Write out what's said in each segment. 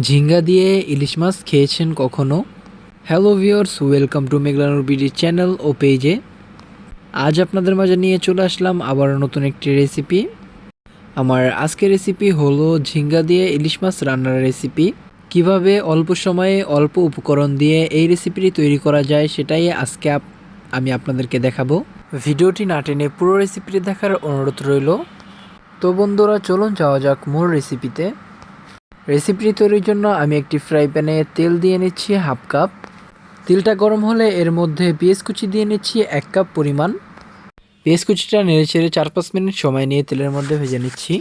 ঝিঙ্গা দিয়ে ইলিশ মাছ খেয়েছেন কখনো? Hello viewers welcome to Meghlanur BD channel ও পেজে আজ আপনাদের মাঝে নিয়ে চলে আসলাম আবার নতুন একটি রেসিপি আমার আজকের রেসিপি হলো ঝিঙ্গা দিয়ে ইলিশ মাছ রান্নার রেসিপি কীভাবে অল্প সময়ে অল্প উপকরণ দিয়ে এই রেসিপিটি তৈরি করা যায় সেটাই আজকে আমি আপনাদেরকে দেখাবো। ভিডিওটি না টেনে পুরো রেসিপিটি দেখার অনুরোধ রইল। তো বন্ধুরা, চলুন যাওয়া যাক মূল রেসিপিতে রেসিপিটি তৈরির জন্য আমি একটি ফ্রাই প্যানে তেল দিয়ে নিচ্ছি হাফ কাপ তেলটা গরম হলে এর মধ্যে পেঁয়াজ কুচি দিয়ে নিচ্ছি এক কাপ পরিমাণ। পেঁয়াজ কুচিটা নেড়ে চেড়ে চার পাঁচ মিনিট সময় নিয়ে তেলের মধ্যে ভেজে নিচ্ছি।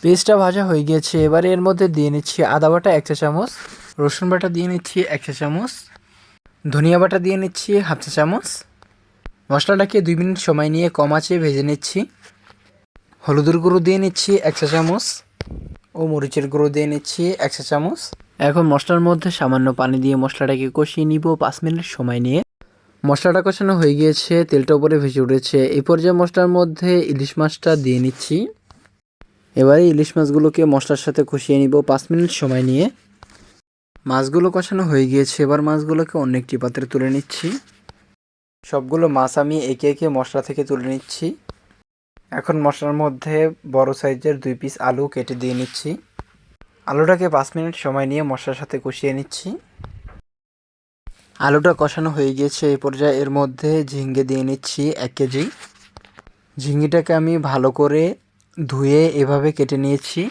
পেঁয়াজটা ভাজা হয়ে গিয়েছে এবারে এর মধ্যে দিয়ে নিচ্ছি আদা বাটা এক চা চামচ, রসুন বাটা দিয়ে নিচ্ছি এক চা চামচ, ধনিয়া বাটা দিয়ে নিচ্ছি হাফ চা চামচ। মশলাটাকে দুই মিনিট সময় নিয়ে কম আঁচে ভেজে নিচ্ছি। হলুদের গুঁড়ো দিয়ে নিচ্ছি এক চা চামচ। ও মরিচের গুঁড়ো দিয়ে নিচ্ছি এক চা চামচ। এখন মশলার মধ্যে সামান্য পানি দিয়ে মশলাটাকে কষিয়ে নিব পাঁচ মিনিট সময় নিয়ে। মশলাটা কষানো হয়ে গিয়েছে, তেলটা উপরে ভেসে উঠেছে। এই পর্যায়ে মশলার মধ্যে ইলিশ মাছটা দিয়ে নিচ্ছি। এবারে ইলিশ মাছগুলোকে মশলার সাথে কষিয়ে নিব পাঁচ মিনিট সময় নিয়ে। মাছগুলো কষানো হয়ে গিয়েছে, এবার মাছগুলোকে অন্য একটি পাত্রে তুলে নিচ্ছি। সবগুলো মাছ আমি একে একে মশলা থেকে তুলে নিচ্ছি। এখন মশলার মধ্যে বড় সাইজের দুই পিস আলু কেটে দিয়ে নিচ্ছি। আলুটাকে পাঁচ মিনিট সময় নিয়ে মশলার সাথে কষিয়ে নিচ্ছি। আলুটা কষানো হয়ে গিয়েছে এই পর্যায়ে এর মধ্যে ঝিঙ্গে দিয়ে নিচ্ছি এক কেজি। ঝিঙ্গিটাকে আমি ভালো করে ধুয়ে এভাবে কেটে নিয়েছি।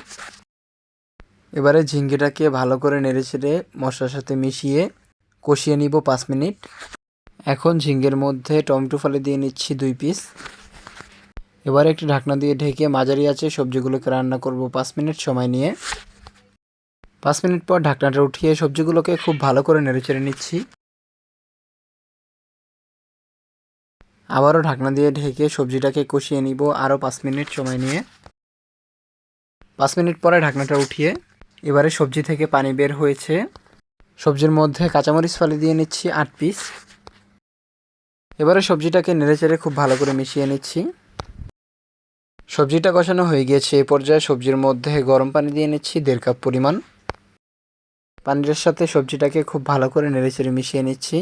এবারে ঝিঙ্গিটাকে ভালো করে নেড়ে ছেড়ে মশলার সাথে মিশিয়ে কষিয়ে নিব পাঁচ মিনিট। এখন ঝিঙ্গের মধ্যে টমেটো ফলে দিয়ে নিচ্ছি দুই পিস এবারে একটি ঢাকনা দিয়ে ঢেকে মাঝারি আছে সবজিগুলোকে রান্না করব পাঁচ মিনিট সময় নিয়ে। পাঁচ মিনিট পর ঢাকনাটা উঠিয়ে সবজিগুলোকে খুব ভালো করে নেড়েচেড়ে নিচ্ছি। আবারও ঢাকনা দিয়ে ঢেকে সবজিটাকে কষিয়ে নিব আরও পাঁচ মিনিট সময় নিয়ে। পাঁচ মিনিট পরে ঢাকনাটা উঠিয়ে এবারে সবজি থেকে পানি বের হয়েছে। সবজির মধ্যে কাঁচামরিচ ফালি দিয়ে নিচ্ছি আট পিস। এবারে সবজিটাকে নেড়েচেড়ে খুব ভালো করে মিশিয়ে নিচ্ছি। সবজিটা কষানো হয়ে গিয়েছে এই পর্যায়ে সবজির মধ্যে গরম পানি দিয়ে নিচ্ছি দেড় কাপ পরিমাণ। পানিটার সাথে সবজিটাকে খুব ভালো করে নেড়েচেড়ে মিশিয়ে নিচ্ছি।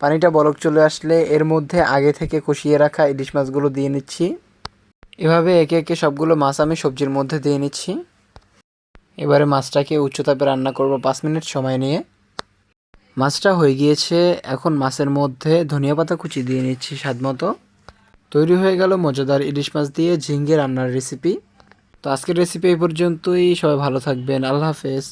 পানিটা বলক চলে আসলে এর মধ্যে আগে থেকে কষিয়ে রাখা ইলিশ মাছগুলো দিয়ে নিচ্ছি। এভাবে একে একে সবগুলো মাছ আমি সবজির মধ্যে দিয়ে নিচ্ছি। এবারে মাছটাকে উচ্চতাপে রান্না করব পাঁচ মিনিট সময় নিয়ে। মাছটা হয়ে গিয়েছে, এখন মাছের মধ্যে ধনিয়া পাতা কুচি দিয়ে নিচ্ছি স্বাদ মতো তৈরি হয়ে গেল মজাদার ইলিশ মাছ দিয়ে ঝিঙ্গে রান্নার রেসিপি তো আজকের রেসিপি এই পর্যন্তই। সবাই ভালো থাকবেন। আল্লাহ হাফেজ।